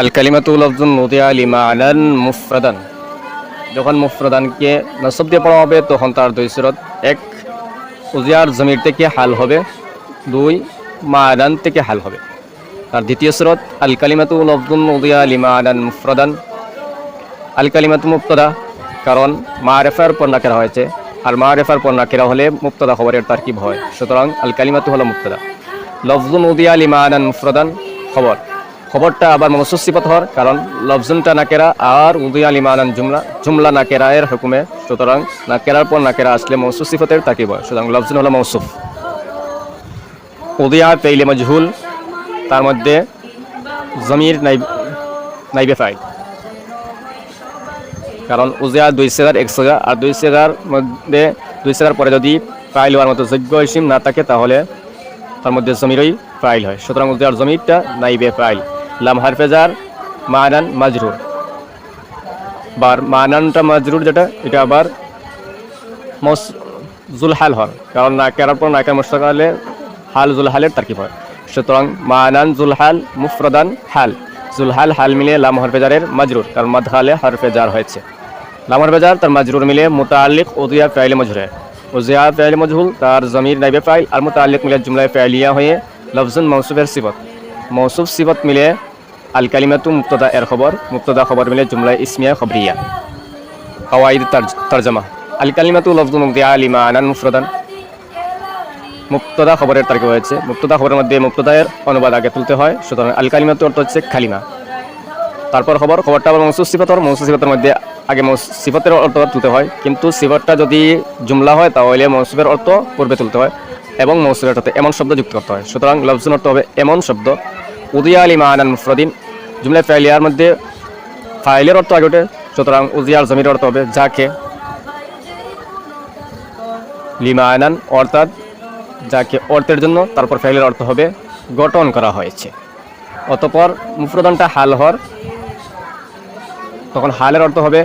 আল কালিমাতু লফজুন নুদিয়া লিমানান মুফরাদান যখন মুফরাদানকে নসব দিয়ে পড়া হবে, তখন তার দুই সুরত। এক, উজিয়ার জমির থেকে হাল হবে। দুই মানান থেকে হাল হবে। আর দ্বিতীয় সুরত আল কালিমাতু লফজুন নুদিয়া লিমানান মুফরাদান। আল কালিমাতু মুক্তদা কারণ মারেফার পর নাকেরা হয়েছে। আর মারেফার পর নাকেরা হলে মুক্তদা খবরের তারকিব হয়। সুতরাং আল কালিমাতু হলো মুক্তদা লফজুন উদিয়া লিমানান মুফরাদান খবর। খবরটা আবার মৌসুস সিফত কারণ লফজুনটা নাকেরা আর উদিয়া লিমানান জুমলা জুমলা নাকেরা এর হুকুমে, সুতরাং নাকেরার পর নাকেরা আসলে মৌসুস সিফতের তাকিব হয় সুতরাং লফজুন হলো মৌসুফ উদিয়া পেইলে মজহুল, তার মধ্যে জমির নাই, নাইবে ফাইল। কারণ উজিয়া দুই সেগার এক সেগা আর দুই সেগার মধ্যে, দুই সেগার পরে যদি ফাইল হওয়ার মতো যোগ্য ইসিম না থাকে, তাহলে তার মধ্যে জমিরই ফাইল হয়। সুতরাং উজিয়ার জমিরটা নাইবে ফাইল। লাম হারফেজার মানান মাজরুর বার মানানটা মাজরুর যেটা এটা আবার মস জুলহাল হর কারণ না কেরার পর নাকের মোস্তাক হলে হাল জুলহালের তারকিব হয় সুতরাং মানান জুলহাল মুফরদান হাল জুলহাল হাল মিলে লাম হরফেজারের মাজরুর কারণ মাদহালে হরফেজার হয়েছে লাম হরফেজার তার মাজরুর মিলে মুতাল্লিক উদিয়া ফাইলে মজহুরে উজিয়া ফাইলে মজহুল তার জমির নাইবে ফাইল আর মোতালিক মিলে জুমলায় ফাইলিয়া হয়ে লফজুন মৌসুফের সিবত মৌসুফ সিবত মিলে আল কালিমাতু মুক্তদা এর খবর মুক্তদা খবর মিলে জুমলায় ইসমিয়া খবরিয়া। কওয়াইদ তরজমা। আল কালিমাতু লফজুন উদিয়া লিমা আনান মুফরদান। মুক্তদা খবরের তারিখ হয়েছে। মুক্তদা খবরের মধ্যে মুক্তদায়ের অনুবাদ আগে তুলতে হয়, সুতরাং আল কালিমাতু অর্থ হচ্ছে খালিমা তারপর খবর, খবরটা আবার মৌসুফ সিফতর মৌসুফ সিফতের মধ্যে আগে মৌস- সিফতের অর্থ তুলতে হয়। কিন্তু সিফতটা যদি জুমলা হয়, তাহলে মৌসুফের অর্থ পূর্বে তুলতে হয় এবং মৌসুফের অর্থে এমন শব্দ যুক্ত করতে হয়। সুতরাং লফজুন অর্থ হবে এমন শব্দ। উদিয়া আলী মাহান মুফরদিন। জুমলা ফাইলিয়ার মধ্যে ফাইলের অর্থ আগে ওঠে সুতরাং উজিয়ার জমির অর্থ হবে যাকে। লিমায়নান অর্থাৎ যাকে অর্থের জন্য, তারপর ফাইলের অর্থ হবে গঠন করা হয়েছে। অতপর মুফরদানটা হাল হর তখন হালের অর্থ হবে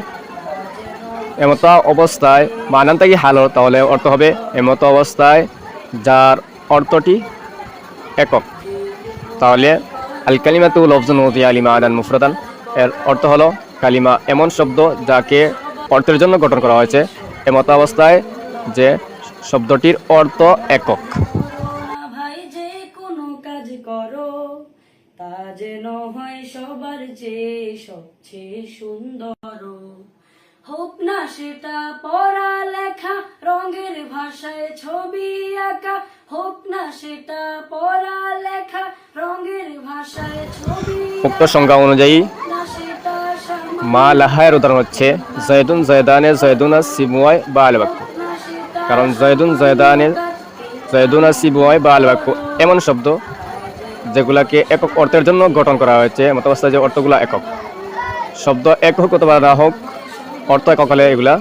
এমতো অবস্থায় মানান থেকে হাল হর তাহলে অর্থ হবে এমতো অবস্থায় যার অর্থটি একক। তাহলে আল কালিমাতু লফজুন উদি আলিমা আনান মুফরদান। এর অর্থ হলো কালিমা এমন শব্দ যাকে অর্থের জন্য গঠন করা হয়েছে। এমতো অবস্থায় যে শব্দটির অর্থ একক। যে কোনো কাজ করো, তা যেন সবার চেয়ে সবচেয়ে সুন্দর। সেটা রঙের ভাষায় ছবি আঁকা, হোক না সেটা পড়ালেখা উক্ত সংজ্ঞা অনুযায়ী মা লাহায়ের উদাহরণ হচ্ছে জয়দুন জয়দানে জয়দুনা সিবুয়াই বা আলবাক্য কারণ জয়দুন জয়দানে জয়দুনা সিবুয়াই বা আলবাক্য এমন শব্দ যেগুলাকে একক অর্থের জন্য গঠন করা হয়েছে মত অবস্থায় যে অর্থগুলো একক। শব্দ এক হোক অথবা না হোক, অর্থ একক হলে এগুলা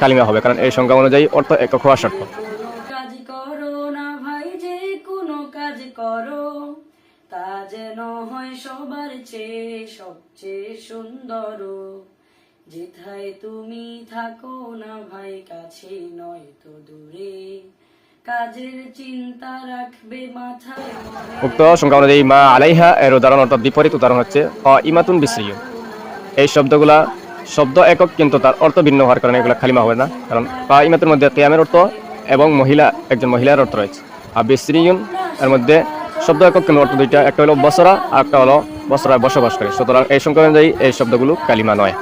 কালিমা হবে, কারণ এই সংজ্ঞা অনুযায়ী অর্থ একক হওয়া শর্ত করো। তা যেন হয় সবার চেয়ে সবচেয়ে সুন্দর। যেথায় তুমি থাকো না ভাই, কাছে নয় তো দূরে। কাজের চিন্তা রাখবে উক্ত সংখ্যা অনুযায়ী, মা আলাইহা এর উদাহরণ অর্থাৎ বিপরীত উদাহরণ হচ্ছে, অ ইমাতুন বিশ্রীয় এই শব্দগুলা শব্দ একক, কিন্তু তার অর্থ ভিন্ন হওয়ার কারণে এগুলো খালিমা হবে না। কারণ পা ইমাতের মধ্যে কেয়ামের অর্থ এবং মহিলা, একজন মহিলার অর্থ রয়েছে। আর বিশ্রীয়ন এর মধ্যে শব্দ একক অর্থ দুইটা। একটা হলো বসরা, আর একটা হলো বসরায় বসবাস করে সুতরাং এই সংখ্যা অনুযায়ী এই শব্দগুলো কালিমা নয়।